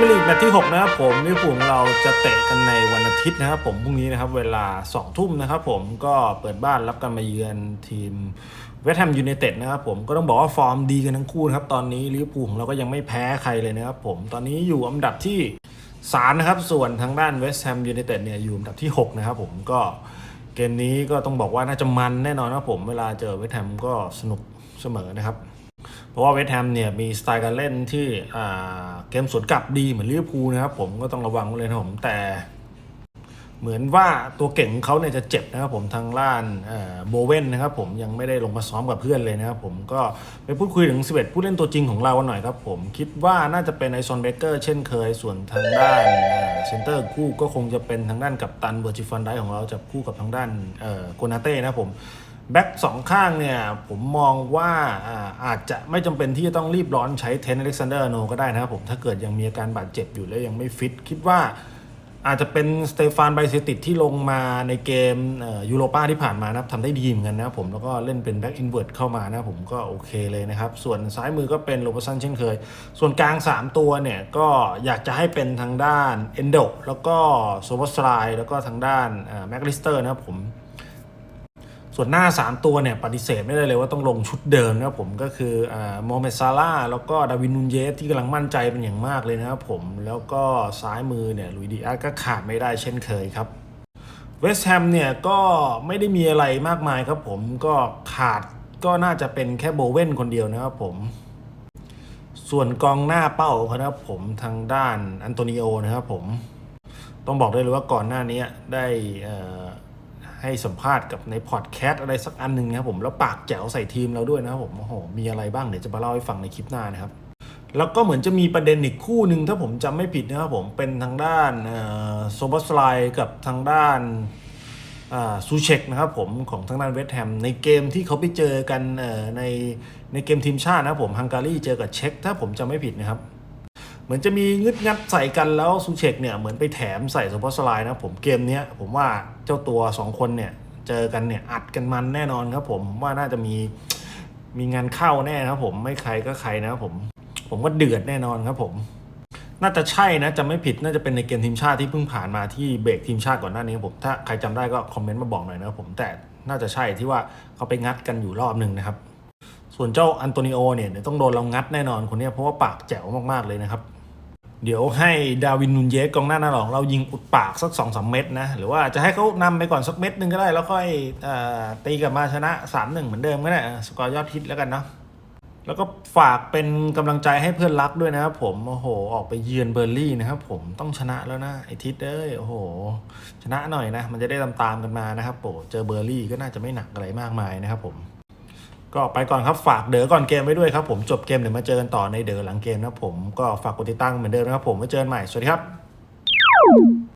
มียร์ลีกแมตช์ที่6นะครับผมลิเวอร์พูลของเราจะเตะกันในวันอาทิตย์นะครับผมพรุ่งนี้นะครับเวลา 2 ทุ่มนะครับผมก็เปิดบ้านรับการมาเยือนทีมเวสต์แฮมยูไนเต็ดนะครับผมก็ต้องบอกว่าฟอร์มดีกันทั้งคู่นะครับตอนนี้ลิเวอร์พูลของเราก็ยังไม่แพ้ใครเลยนะครับผมตอนนี้อยู่อันดับที่3นะครับส่วนทางด้านเวสต์แฮมยูไนเต็ดเนี่ยอยู่อันดับที่6นะครับผมก็เกมนี้ก็ต้องบอกว่าน่าจะมันแน่นอนนะครับผมเวลาเจอเวสต์แฮมก็สนุกเสมอนะครับ ราะว่าเวสต์แฮมเนี่ยมีสไตล์การเล่นที่เกมสวนกลับดีเหมือนลิเวอร์พูลนะครับผมก็ต้องระวังเลยนะผมแต่ เหมือนว่าตัวเก่งของเขาเนี่ยจะเจ็บนะครับผมทางล่านโบเวนนะครับผมยังไม่ได้ลงมาซ้อมกับเพื่อนเลยนะครับผมก็ไปพูดคุยถึง 11 ผู้เล่นตัวจริงของเรากันหน่อยครับผมคิดว่าน่าจะเป็นไอซอนเบเกอร์เช่นเคยส่วนทางด้านเซนเตอร์คู่ก็คงจะเป็นทางด้านกับตันเบอร์จิฟันไดของเราจับคู่กับทางด้านโกนาเต้นะครับผม แบ็กสองข้างเนี่ย ผมมองว่าอาอาจจะไม่จำเป็นที่จะต้องรีบร้อนใช้เทนอเล็กซานเดอร์โนก็ได้นะครับผมถ้าเกิดยังมีอาการบาดเจ็บอยู่และยังไม่ฟิต คิดว่าอาจจะเป็นสเตฟานไบเซติดที่ลงมาในเกมยูโรปาที่ผ่านมานะครับทำได้ดีเหมือนกันนะครับผมแล้วก็เล่นเป็นแบ็กอินเว r ร์ดเข้ามานะผมก็โอเคเลยนะครับ ส่วนซ้ายมือก็เป็นโรบสันเช่นเคย ส่วนกลาง 3 ตัวเนี่ย ก็อยากจะให้เป็นทางด้านเอนโดแล้วก็โซวอสไลแล้วก็ทางด้านแม็กลิสเตอร์นะครับผม ส่วนหน้า 3 ตัวเนี่ยปฏิเสธไม่ได้เลยว่าต้องลงชุดเดิมนะครับผมก็คืออ่าโมเมซาร่าแล้วก็ดาวินนูนเยสที่กำลังมั่นใจเป็นอย่างมากเลยนะครับผมแล้วก็ซ้ายมือเนี่ยลุยดีอาร์ก็ขาดไม่ได้เช่นเคยครับเวสต์แฮมเนี่ยก็ไม่ได้มีอะไรมากมายครับผมก็ขาดก็น่าจะเป็นแค่โบเว่นคนเดียวนะครับผม ส่วนกองหน้าเป้านะครับผมทางด้านอันโตนิโอนะครับผม ต้องบอกได้เลยว่าก่อนหน้านี้ได้อ่อ ให้สัมภาษณ์กับในพอดแคสต์อะไรสักอันหนึ่งนะครับผมแล้วปากแจ๋วใส่ทีมเราด้วยนะครับผมโอ้โหมีอะไรบ้างเดี๋ยวจะมาเล่าให้ฟังในคลิปหน้านะครับแล้วก็เหมือนจะมีประเด็นอีกคู่หนึ่งถ้าผมจำไม่ผิดนะครับผมเป็นทางด้านโซบัสไลกับทางด้านซูเชกนะครับผมของทางด้านเวสต์แฮมในเกมที่เขาไปเจอกันในในเกมทีมชาตินะครับผมฮังการีเจอกับเช็กถ้าผมจำไม่ผิดนะครับ มือนจะมีงึดงัดใส่กันแล้วซูเชกเนี่ยเหมือนไปแถมใส่สปอร์สไลน์นะผมเกมเนี้ยผมว่าเจ้าตัว 2 คนเนี่ยเจอกันเนี่ยอัดกันมันแน่นอนครับผมว่าน่าจะมีมีงานเข้าแน่ครับผมไม่ใครก็ใครนะครับผมผมว่าเดือดแน่นอนครับผม น่าจะใช่นะจะไม่ผิดน่าจะเป็นในเกมทีมชาติที่เพิ่งผ่านมาที่เบรกทีมชาติก่อนหน้านี้ผมถ้าใครจำได้ก็คอมเมนต์มาบอกหน่อยนะครับผมแต่น่าจะใช่ที่ว่าเขาไปงัดกันอยู่รอบหนึ่งนะครับ ส่วนเจ้าอันโตนิโอเนี่ยต้องโดนเรางัดแน่นอนคนนี้เพราะว่าปากแจ๋วมากๆเลยนะครับ เดี๋ยวให้ดาวินนูนเยสกองหน้าหน้าหลองเรายิงอุดปากสักสองสามเม็ดนะ หรือว่าจะให้เขานำไปก่อนสักเม็ดหนึ่งก็ได้ แล้วค่อยอตีกลับมาชนะสามหนึ่งเหมือนเดิมก็ได้อะสกอร์ยอดฮิตแล้วกันเนาะแล้วก็ฝากเป็นกำลังใจให้เพื่อนรักด้วยนะครับผม โอ้โห ออกไปเยือนเบอร์ลี่นะครับผมต้องชนะแล้วนะไอทิศเอ้ยโอ้โห ชนะหน่อยนะ มันจะได้ตามๆกันมานะครับโปเจอเบอร์ลี่ก็น่าจะไม่หนักอะไรมากมายนะครับผม ก็ไปก่อนครับฝากเด๋อก่อนเกมไว้ด้วยครับผมจบเกมเดี๋ยวมาเจอกันต่อในเด๋อหลังเกมนะครับผมก็ฝากกดติดตั้งเหมือนเดิมนะครับผมไว้เจอกันใหม่สวัสดีครับ